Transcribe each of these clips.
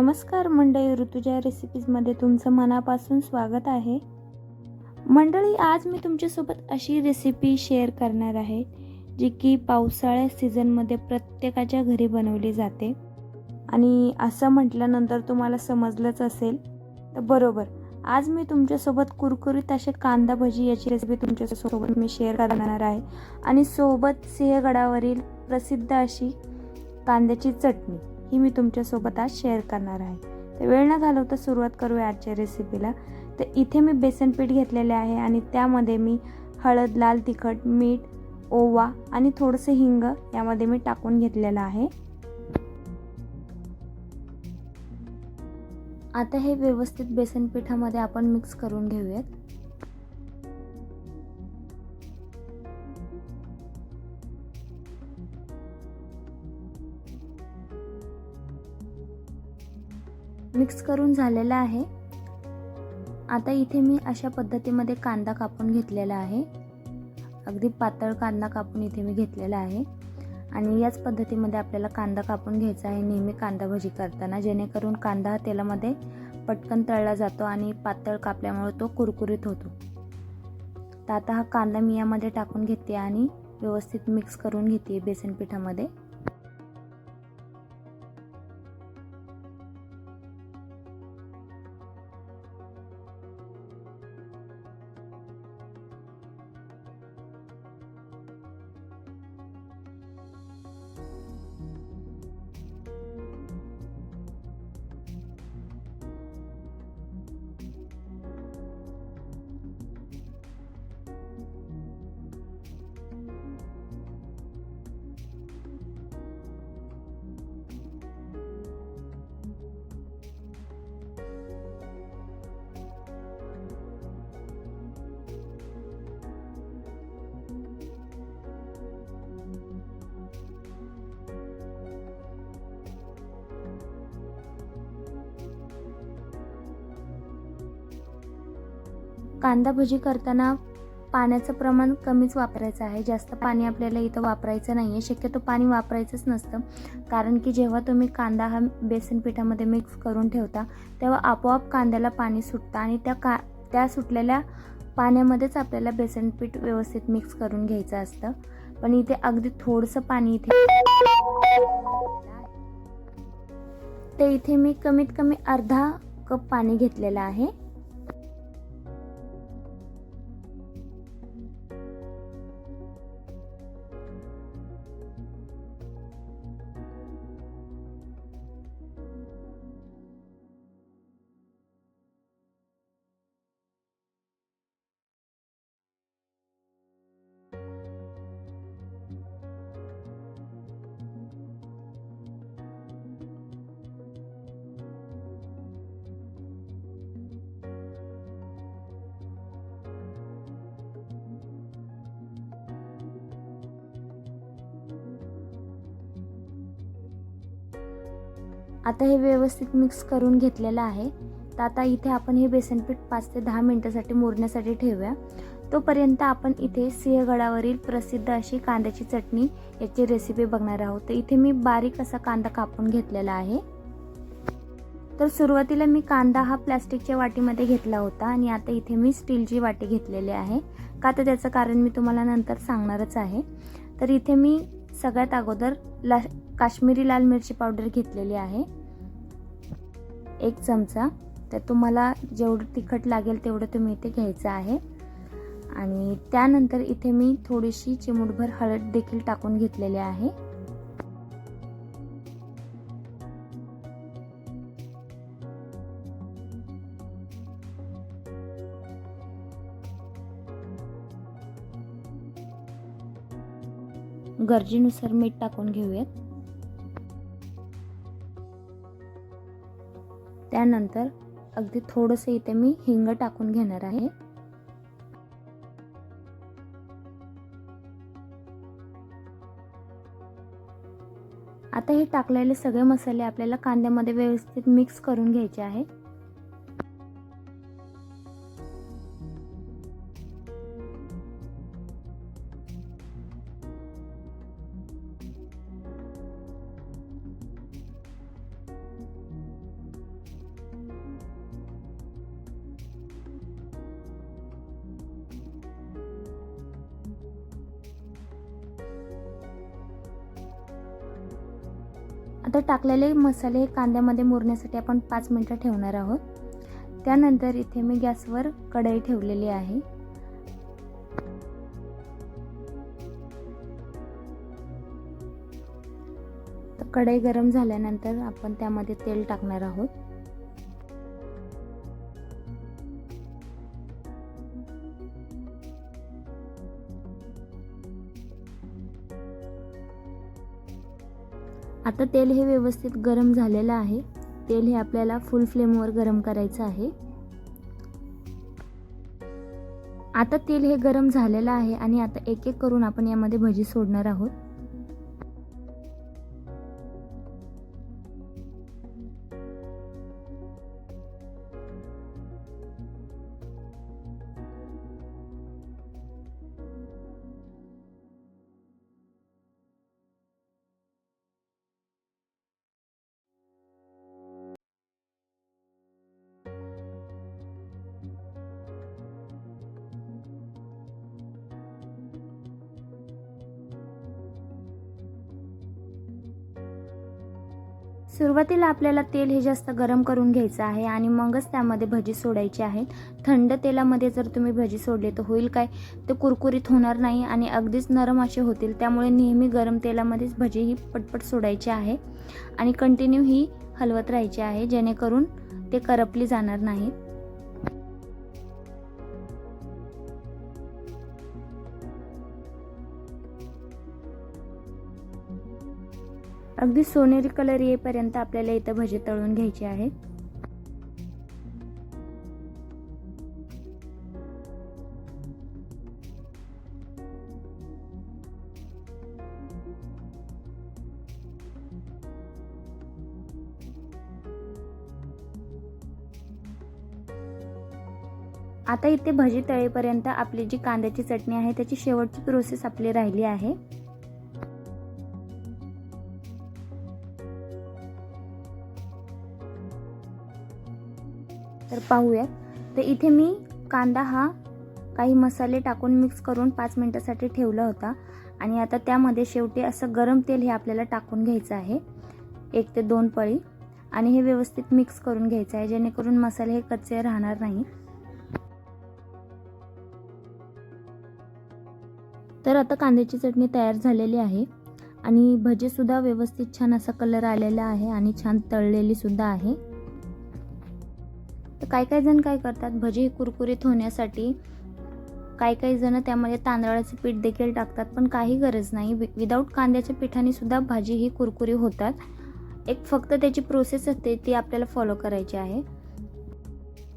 नमस्कार मंडळी ऋतुजा रेसिपीजमध्ये तुमचं मनापासून स्वागत आहे. मंडळी आज मी तुमच्यासोबत अशी रेसिपी शेअर करणार आहे जी की पावसाळ्या सीझनमध्ये प्रत्येकाच्या घरी बनवली जाते. आणि असं म्हटल्यानंतर तुम्हाला समजलंच असेल. तर बरोबर आज मी तुमच्यासोबत कुरकुरीत असे कांदा भजी याची रेसिपी तुमच्यासोबत मी शेअर करणार आहे. आणि सोबत सिंहगडावरील प्रसिद्ध अशी कांद्याची चटणी. ही मी तुमच्यासोबत आज शेअर करणार आहे. तर वेळ न घालवता सुरुवात करूया आजच्या रेसिपीला तर इथे मी बेसन पीठ घेतलेले आहे आणि त्यामध्ये मी हळद लाल तिखट मीठ ओवा आणि थोडंसं हिंग यामध्ये मी टाकून घेतलेलं आहे. आता हे व्यवस्थित बेसन पिठामध्ये आपण मिक्स करून घेऊयात. मिक्स करून झालेला आहे. आता इथे मी अशा पद्धतीमध्ये कांदा कापून घेतलेला आहे. अगदी पातळ कांदा कापून इथे मी घेतलेला आहे. आणि याच पद्धतीमध्ये आपल्याला कांदा कापून घ्यायचा आहे नेहमी कांदा भजी करताना. जेणेकरून कांदा हा तेलामध्ये पटकन तळला जातो आणि पातळ कापल्यामुळे तो कुरकुरीत होतो. तर आता हा कांदा मी यामध्ये टाकून घेते आणि व्यवस्थित मिक्स करून घेते बेसन पिठामध्ये कांदा भजी करताना पाण्याचं प्रमाण कमीच वापरायचं आहे. जास्त पाणी आपल्याला इथं वापरायचं नाही आहे शक्यतो पाणी वापरायचंच नसतं. कारण की जेव्हा तुम्ही कांदा हा बेसन पिठामध्ये मिक्स करून ठेवता तेव्हा आपोआप कांद्याला पाणी सुटतं आणि त्या का त्या सुटलेल्या पाण्यामध्येच आपल्याला बेसन पीठ व्यवस्थित मिक्स करून घ्यायचं असतं. पण इथे अगदी थोडंसं पाणी इथे ते इथे मी कमीत कमी अर्धा कप पाणी घेतलेलं आहे. आता हे व्यवस्थित मिक्स करून घेतलेलं आहे. तर आता इथे आपण हे बेसनपीठ पाच ते दहा मिनटासाठी मोडण्यासाठी ठेवूया. तोपर्यंत आपण इथे सिंहगडावरील प्रसिद्ध अशी कांद्याची चटणी याची रेसिपी बघणार आहोत. तर इथे मी बारीक असा कांदा कापून घेतलेला आहे. तर सुरुवातीला मी कांदा हा प्लॅस्टिकच्या वाटीमध्ये घेतला होता आणि आता इथे मी स्टीलची वाटी घेतलेली आहे. का तर त्याचं कारण मी तुम्हाला नंतर सांगणारच आहे. तर इथे मी सगळ्यात अगोदर ला काश्मीरी लाल मिरची पावडर घेतलेली आहे. एक चमचा. तर तुम्हाला जेवढं तिखट लागेल तेवढं तुम्ही इथे घ्यायचं आहे. आणि त्यानंतर इथे मी थोडीशी चिमूटभर हळद देखील टाकून घेतलेली आहे. गरजेनुसार मीठ टाकून घेऊयात. त्यानंतर अगदी थोडंसं इथे मी हिंग टाकून घेणार आहे. आता हे टाकलेले सगळे मसाले आपल्याला कांद्यामध्ये व्यवस्थित मिक्स करून घ्यायचे आहे. आता टाकलेले मसाले हे कांद्यामध्ये मुरण्यासाठी आपण पाच मिनटं ठेवणार आहोत. त्यानंतर इथे मी गॅसवर कढई ठेवलेली आहे. कढई गरम झाल्यानंतर आपण त्यामध्ये तेल टाकणार आहोत. आता तेल हे व्यवस्थित गरम झालेलं आहे. तेल हे आपल्याला फुल फ्लेमवर गरम करायचं आहे. आता तेल हे गरम झालेलं आहे आणि आता एक एक करून आपण यामध्ये भजी सोडणार आहोत. सुरुवातीला आपल्याला तेल हे जास्त गरम करून घ्यायचं आहे आणि मगच त्यामध्ये भजी सोडायची आहेत थंड तेलामध्ये जर तुम्ही भजी सोडले तर होईल काय? ते कुरकुरीत होणार नाही आणि अगदीच नरम असे होतील. त्यामुळे नेहमी गरम तेलामध्येच भजी ही पटपट सोडायची आहे आणि कंटिन्यू ही हलवत राहायची आहे जेणेकरून ते करपली जाणार नाहीत अगदी सोनेरी कलर येईपर्यंत आपल्याला इथं भजी तळून घ्यायचे आहे आता इथे भजी तळेपर्यंत आपली जी कांद्याची चटणी आहे त्याची शेवटची प्रोसेस आपली राहिली आहे. तर पाहूयात. तर इथे मी कांदा हा काही मसाले टाकून मिक्स करून पाच मिनटासाठी ठेवला होता. आणि आता त्यामध्ये शेवटी असं गरम तेल हे आपल्याला टाकून घ्यायचं आहे. एक ते दोन पळी. आणि हे व्यवस्थित मिक्स करून घ्यायचं आहे जेणेकरून मसाले हे कच्चे राहणार नाही. तर आता कांद्याची चटणी तयार झालेली आहे. आणि भजीसुद्धा व्यवस्थित छान असा कलर आलेला आहे आणि छान तळलेली सुद्धा आहे. काय काही काही जण काय करतात? भजी कुरकुरीत होण्यासाठी काही काही जण त्यामध्ये तांदळाचे पीठ देखील टाकतात पण काही गरज नाही. विदाऊट कांद्याच्या पिठाने सुद्धा भाजी ही कुरकुरी होतात. एक फक्त त्याची प्रोसेस असते ती आपल्याला फॉलो करायची आहे.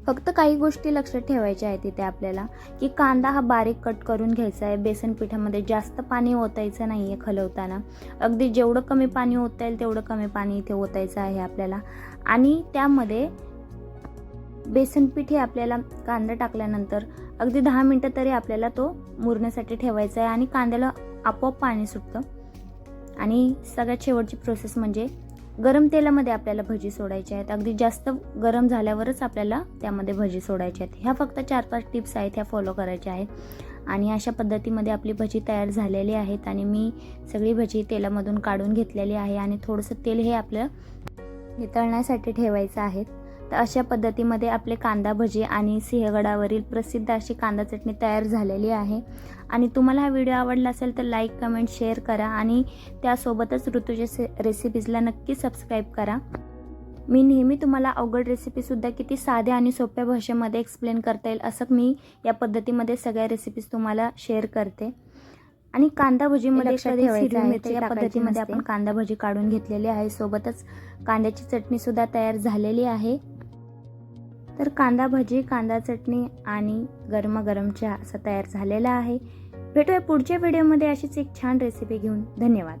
फक्त काही गोष्टी लक्षात ठेवायच्या आहेत तिथे आपल्याला की कांदा हा बारीक कट करून घ्यायचा आहे. बेसन पिठामध्ये जास्त पाणी ओतायचं नाही आहे खलवताना. अगदी जेवढं कमी पाणी ओतता येईल तेवढं कमी पाणी इथे ओतायचं आहे आपल्याला. आणि त्यामध्ये बेसन पीठ हे आपल्याला कांदा टाकल्यानंतर अगदी दहा मिनटं तरी आपल्याला तो मुरण्यासाठी ठेवायचा आहे आणि कांद्याला आपोआप पाणी सुटतं. आणि सगळ्यात शेवटची प्रोसेस म्हणजे गरम तेलामध्ये आपल्याला भजी सोडायची आहेत. अगदी जास्त गरम झाल्यावरच आपल्याला त्यामध्ये भजी सोडायची आहेत. ह्या फक्त चार पाच टिप्स आहेत ह्या फॉलो करायच्या आहेत. आणि अशा पद्धतीमध्ये आपली भजी तयार झालेली आहेत आणि मी सगळी भजी तेलामधून काढून घेतलेली आहे आणि थोडंसं तेल हे आपलं नितळण्यासाठी ठेवायचं आहे. तर अशा पद्धतीमध्ये आपले कांदा भजी आणि सिंहगडावरील प्रसिद्ध अशी कांदा चटणी तयार झालेली आहे. आणि तुम्हाला हा व्हिडिओ आवडला असेल तर लाईक कमेंट शेअर करा आणि त्यासोबतच ऋतूच्या रेसिपीजला नक्की सबस्क्राईब करा. मी नेहमी तुम्हाला अवघड रेसिपीसुद्धा किती साध्या आणि सोप्या भाषेमध्ये एक्सप्लेन करता येईल असं मी या पद्धतीमध्ये सगळ्या रेसिपीज तुम्हाला शेअर करते. आणि कांदा भजीमध्ये या पद्धतीमध्ये आपण कांदा भजी काढून घेतलेली आहे. सोबतच कांद्याची चटणी सुद्धा तयार झालेली आहे. तर कांदा भजी कांदा चटणी आणि गरमागरम चहा असा तयार झालेला आहे. भेटूया पुढच्या व्हिडिओमध्ये अशीच एक छान रेसिपी घेऊन. धन्यवाद.